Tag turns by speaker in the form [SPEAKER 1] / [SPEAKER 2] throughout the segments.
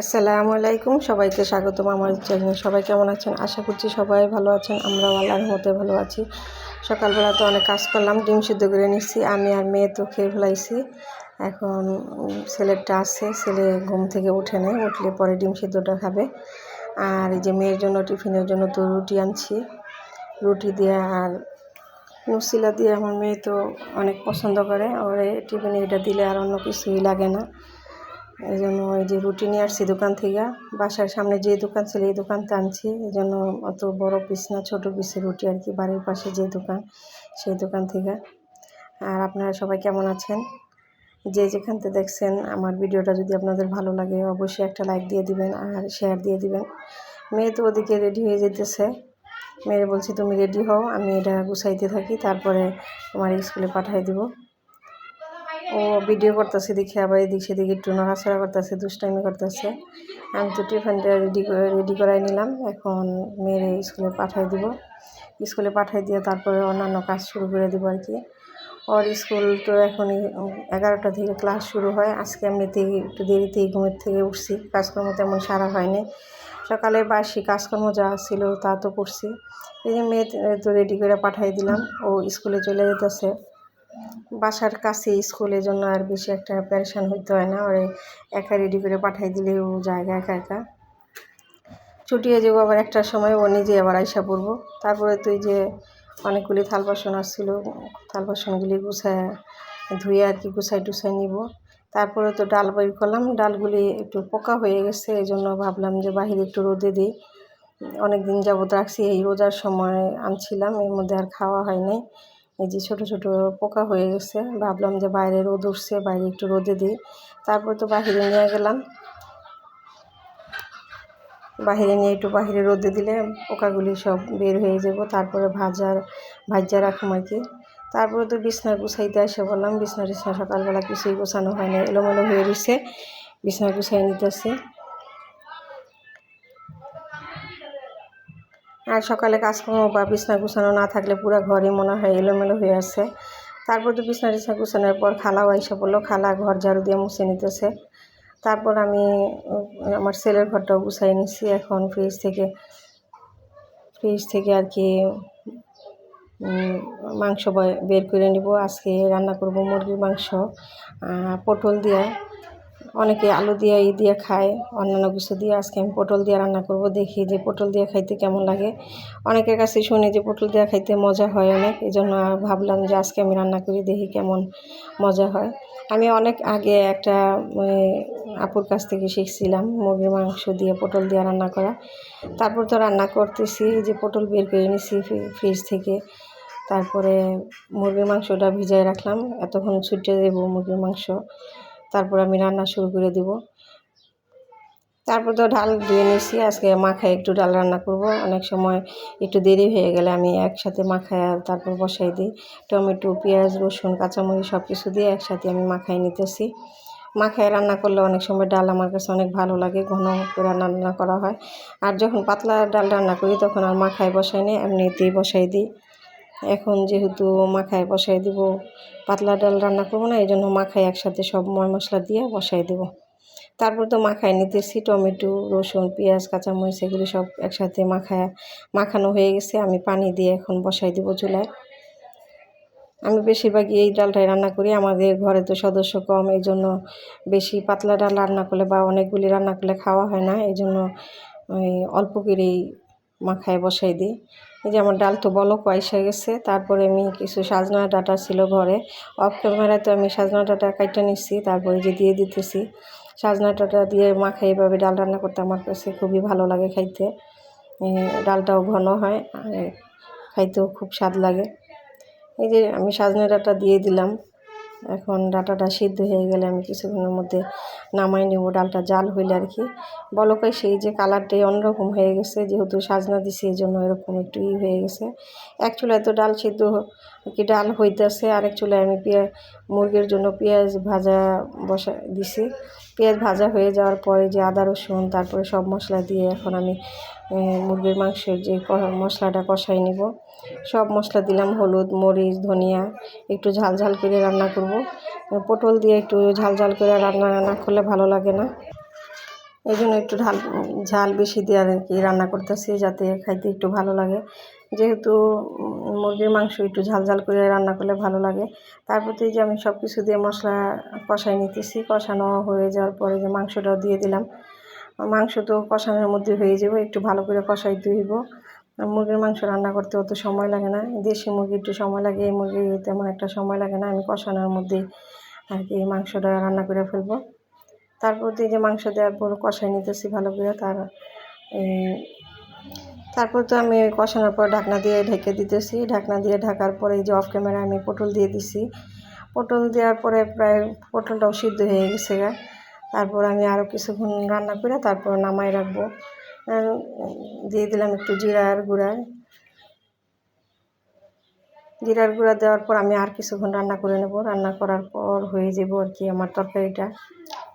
[SPEAKER 1] আসসালামু আলাইকুম, সবাইকে স্বাগতম আমার চ্যানেলে সবাই কেমন আছেন? আশা করছি সবাই ভালো আছেন, আমরাও আল্লাহর মতে ভালো আছি। সকালবেলা তো অনেক কাজ করলাম, ডিম সিদ্ধ করে নিচ্ছি আমি আর মেয়ে তো খেয়ে ফেলাইছি। এখন ছেলেরটা আছে, ছেলে ঘুম থেকে উঠে নেয় উঠলে পরে ডিম সিদ্ধটা খাবে। আর এই যে মেয়ের জন্য টিফিনের জন্য তো রুটি আনছি। রুটি দিয়ে আর নুসিলা দিয়ে আমার মেয়ে তো অনেক পছন্দ করে, ওর টিফিনে এটা দিলে আর অন্য কিছুই লাগে না। এই জন্য ওই যে রুটি নিয়ে আসছি দোকান থেকে। বাসার সামনে যে দোকান ছিল, এই দোকানতে আনছি। এই জন্য অত বড় পিস না, ছোটো পিসের রুটি আর কি, বাড়ির পাশে যে দোকান, সেই দোকান থেকে। আর আপনারা সবাই কেমন আছেন? যে যেখানতে দেখছেন, আমার ভিডিওটা যদি আপনাদের ভালো লাগে, অবশ্যই একটা লাইক দিয়ে দিবেন আর শেয়ার দিয়ে দিবেন। মেয়ে তো ওদিকে রেডি হয়ে যেতেছে। মেয়ে বলছি, তুমি রেডি হও, আমি এটা গুছাইতে থাকি, তারপরে তোমার স্কুলে পাঠিয়ে দিব। ও ভিডিও করতেছে দেখে, আবার এদিক সেদিকে একটু নড়াচড়া করতেছে, দুষ্টামি করতেছে। আমি তো টিফিনটা রেডি রেডি করাই নিলাম, এখন মেয়ের স্কুলে পাঠিয়ে দিব। স্কুলে পাঠিয়ে দিয়ে তারপরে অন্যান্য কাজ শুরু করে দিব আর কি। ওর স্কুল তো এখনই এগারোটা থেকে ক্লাস শুরু হয়, আজকে আমি এমনিতেই একটু দেরিতেই ঘুমের থেকে উঠছি, কাজকর্ম তেমন সারা হয়নি। সকালে বাসি কাজকর্ম যা ছিল তা তো করছি। এই যে মেয়ে তো রেডি করে পাঠিয়ে দিলাম, ও স্কুলে চলে যেতেছে। বাসার কাছে, স্কুলের জন্য আর বেশি একটা প্যারেশান হইতে হয় না। ওরে একা রেডি করে পাঠাই দিলে ও জায়গা একা একা। ছুটিয়ে যাব আবার একটার সময়, ও নিজে আবার আইসা পড়ব। তারপরে তুই যে অনেকগুলি থাল বাসন আসছিল, থাল বাসনগুলি গুছায়, ধুয়ে আর কি গুছাই টুছাই নিব। তারপরে তো ডাল বের করলাম, ডালগুলি একটু পোকা হয়ে গেছে, এই জন্য ভাবলাম যে বাহিরে একটু রোদে দিই। অনেক দিন যাবত রাখছি, এই রোজার সময় আনছিলাম, এর মধ্যে আর খাওয়া হয় নাই। এই যে ছোট ছোট পোকা হয়ে গেছে। ভাবলাম যে বাইরে রোদ উঠছে, বাইরে একটু রোদে দিই। তারপর তো বাহিরে নিয়ে গেলাম। বাহিরে নিয়ে একটু বাহিরে রোদে দিলে পোকাগুলি সব বের হয়ে যাব। তারপরে ভাজার ভাজা রাখুম আর কি। তারপরে তো বিছনা গুছাইতে এসে বললাম, বিছনা টিছনা সকালবেলা কিছুই গোছানো হয় না এলোমেলো হয়ে রয়েছে বিছনা গুছাই নিতেছে। আর সকালে কাজকর্ম বা বিছনা গুছানো না থাকলে পুরো ঘরই মনে হয় এলোমেলো হয়ে আছে। তারপর তো বিছনা টিছনা গুছানোর পর খালাও এসে বলল, খালা ঘর ঝাড়ু দিয়ে মুছে নিতেছে। তারপর আমি আমার ছেলের ঘরটাও গুছাই নিচ্ছি এখন ফ্রিজ থেকে। ফ্রিজ থেকে আর কি মাংস বের করে নিব। আজকে রান্না করব মুরগির মাংস পটল দিয়ে। অনেকে আলু দিয়ে, ই দিয়ে খায়, অন্যান্য কিছু দিয়ে। আজকে আমি পটল দিয়ে রান্না করব, দেখি যে পটল দিয়ে খাইতে কেমন লাগে। অনেকের কাছে শুনি যে পটল দিয়ে খাইতে মজা হয় অনেক এই জন্য ভাবলাম যে আজকে আমি রান্না করি, দেখি কেমন মজা হয়। আমি অনেক আগে একটা আপুর কাছ থেকে শিখছিলাম মুরগির মাংস দিয়ে, পটল দিয়ে রান্না করা। তারপর তো রান্না করতেছি যে পটল বের করে নিছি ফ্রি- ফ্রিজ থেকে। তারপরে মুরগির মাংসটা ভিজায় রাখলাম, এতক্ষণ ছুটে দেবো মুরগির মাংস। তারপর আমি রান্না শুরু করে দিব। তারপর তো ডাল ধুয়ে নিয়েছি আজকে মাখায় একটু ডাল রান্না করব। অনেক সময় একটু দেরি হয়ে গেলে আমি একসাথে মাখায় তারপর বসাই দিই। টমেটো, পেঁয়াজ, রসুন, কাঁচামরিচ সব কিছু দিয়ে একসাথে আমি মাখায় নিতেছি। মাখায় রান্না করলে অনেক সময় ডাল আমার কাছে অনেক ভালো লাগে, ঘন করে রান্না করা হয়। আর যখন পাতলা ডাল রান্না করি তখন আর মাখায় বসাই নিই এমনিতেই বসাই দিই। এখন যেহেতু মাখায় বসাই দিব, পাতলা ডাল রান্না করব না, এই জন্য মাখায় একসাথে সব ময় মশলা দিয়ে বসাই দেব। তারপর তো মাখায় নিতেছি টমেটো, রসুন, পেঁয়াজ, কাঁচামরিচ, এগুলি সব একসাথে মাখায়, মাখানো হয়ে গেছে, আমি পানি দিয়ে এখন বসাই দেবো চুলায়। আমি বেশিরভাগই এই ডালটাই রান্না করি, আমাদের ঘরে তো সদস্য কম, এই জন্য বেশি পাতলা ডাল রান্না করলে বা অনেকগুলি রান্না করলে খাওয়া হয় না, এই জন্য ওই অল্প করেই মাখায় বসাই দিই। এই যে আমার ডাল তো বলক হয়ে গেছে। তারপরে আমি কিছু সাজনা ডাটা ছিল ঘরে। অফ ক্যামেরায় তো আমি সাজনা ডাটা কাটে নিচ্ছি তারপরে যে দিয়ে দিতেছি। সাজনা ডাটা দিয়ে মাখাই এভাবে ডাল রান্না করতে আমার কাছে খুবই ভালো লাগে খাইতে। ডালটাও ঘন হয় খাইতেও খুব স্বাদ লাগে। এই যে আমি সাজনা ডাটা দিয়ে দিলাম। এখন ডাটাটা সিদ্ধ হয়ে গেলে আমি কিছুক্ষণের মধ্যে নামাই নেব, ডালটা জাল হইলে আর কি। বলকাই সেই যে কালারটাই অন্যরকম হয়ে গেছে, যেহেতু সাজনা দিছি এই জন্য এরকম একটু ই হয়ে গেছে। এক চুলায় তো ডাল সিদ্ধ কি ডাল হইতেছে, আরেক চুলায় আমি পেঁয়াজ মুরগির জন্য পেঁয়াজ ভাজা বসা দিছি। পেঁয়াজ ভাজা হয়ে যাওয়ার পরে যে আদা, রসুন, তারপরে সব মশলা দিয়ে এখন আমি মুরগির মাংসের যে মশলাটা কষাই নিব। সব মশলা দিলাম, হলুদ, মরিচ, ধনিয়া, একটু ঝাল ঝাল করে রান্না করব। পটল দিয়ে একটু ঝাল ঝাল করে রান্না না করলে ভালো লাগে না। এই জন্য একটু ঝাল ঝাল বেশি দিয়ে আর কি রান্না করতেছি যাতে খাইতে একটু ভালো লাগে। যেহেতু মুরগির মাংস একটু ঝাল ঝাল করে রান্না করলে ভালো লাগে। তারপর তো এই যে আমি সব কিছু দিয়ে মশলা কষাই নিতেছি, কষানো হয়ে যাওয়ার পরে যে মাংসটাও দিয়ে দিলাম, মাংস তো কষানোর মধ্যে হয়ে যাবে, একটু ভালো করে কষাই হইব। মুরগির মাংস রান্না করতে অত সময় লাগে না। দেশি মুরগি একটু সময় লাগে, এই মুরগি তেমন একটা সময় লাগে না। আমি কষানোর মধ্যে আর কি মাংসটা রান্না করে ফেলব। তারপর যে মাংস দেওয়ার পর কষাই নিতেছি ভালো করে, তার তারপর তো আমি কষানোর পর ঢাকনা দিয়ে ঢেকে দিতেছি। ঢাকনা দিয়ে ঢাকার পরে যে অফ ক্যামেরা আমি পটল দিয়ে দিছি। পটল দেওয়ার পরে প্রায় পটলটাও সিদ্ধ হয়ে গেছে গা। তারপর আমি আরও কিছুক্ষণ রান্না করে তারপর নামাই রাখব। দিয়ে দিলাম একটু জিরার গুঁড়া। জিরার গুঁড়া দেওয়ার পর আমি আর কিছুক্ষণ রান্না করে নেব। রান্না করার পর হয়ে যাব আর কি আমার তরকারিটা।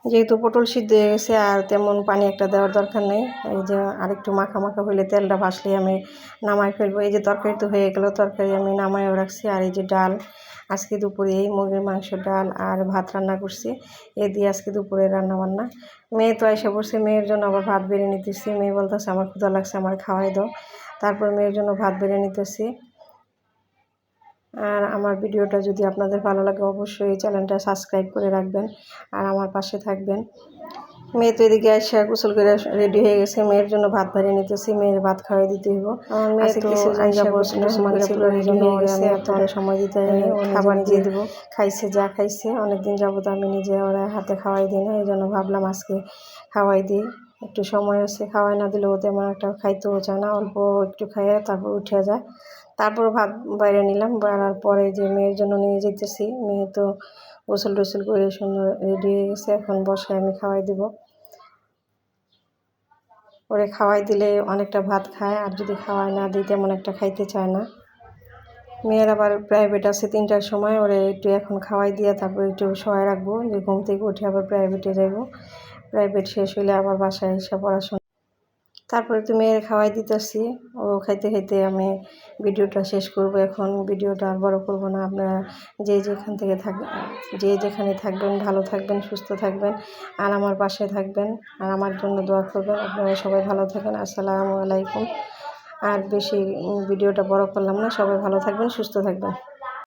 [SPEAKER 1] যেহেতু পটল সিদ্ধ হয়ে গেছে আর তেমন পানি একটা দেওয়ার দরকার নেই। এই যে আরেকটু মাখা মাখা হইলে তেলটা ভাসলে আমি নামাই ফেলব। এই যে তরকারি তো হয়ে গেল, তরকারি আমি নামাইও রাখছি। আর এই যে ডাল, আজকে দুপুরে এই মুরগির মাংস ডাল আর ভাত রান্না করছি। এ দিয়ে আজকে দুপুরে রান্না বান্না মেয়ে তো এসে পড়ছে, মেয়ের জন্য আবার ভাত বেড়ে নিতেছি। মেয়ে বলতেছে, আমার ক্ষুধা লাগছে, আমার খাওয়াই দাও। তারপর মেয়ের জন্য ভাত বেড়ে নিতেছি। আর আমার ভিডিওটা যদি আপনাদের ভালো লাগে অবশ্যই চ্যানেলটা সাবস্ক্রাইব করে রাখবেন আর আমার পাশে থাকবেন। মেয়ে তো এদিকে এসে গোসল করে রেডি হয়ে গেছে মেয়ের জন্য ভাত বাড়িয়ে নিতেছি মেয়ের ভাত খাওয়াই দিতে হইব। আমার মেয়ে তো হয়ে সময় দিতে খাবার দিয়ে দেবো। খাইছে যা খাইছে অনেকদিন যাবত আমি নিজে ওরা হাতে খাওয়াই দিই না এই জন্য ভাবলাম আজকে খাওয়াই দিই। একটু সময় আছে খাওয়াই না দিলে দিলেও তেমন একটা খাইতেও চায় না অল্প একটু খাইয়ে তারপর উঠে যায়। তারপর ভাত বাইরে নিলাম বাড়ার পরে যে মেয়ের জন্য নিয়ে যেতেছি মেয়ে তো গোসল টোসল করে সুন্দর রেডি হয়ে গেছে, এখন বসে আমি খাওয়াই দিব। ওরে খাওয়াই দিলে অনেকটা ভাত খায়, আর যদি খাওয়াই না দিই তেমন একটা খাইতে চায় না। মেয়ের আবার প্রাইভেট আছে তিনটার সময়, ওরে একটু এখন খাওয়াই দিয়ে তারপর একটু সহায় রাখব, যে ঘুম থেকে উঠে আবার প্রাইভেটে যাব প্রাইভেট শেষ হইলে আবার বাসায় এসে পড়াশোনা তারপরে তুমি এর খাওয়াই দিতেছি। ও খাইতে খাইতে আমি ভিডিওটা শেষ করব। এখন ভিডিওটা আর বড় করব না। আপনারা যে যেখান থেকে থাক, যে যেখানে থাকবেন, ভালো থাকবেন, সুস্থ থাকবেন, আর আমার পাশে থাকবেন, আর আমার জন্য দোয়া করবেন। আপনারা সবাই ভালো থাকেন। আসসালামু আলাইকুম। আর বেশি ভিডিওটা বড় করলাম না। সবাই ভালো থাকবেন, সুস্থ থাকবেন।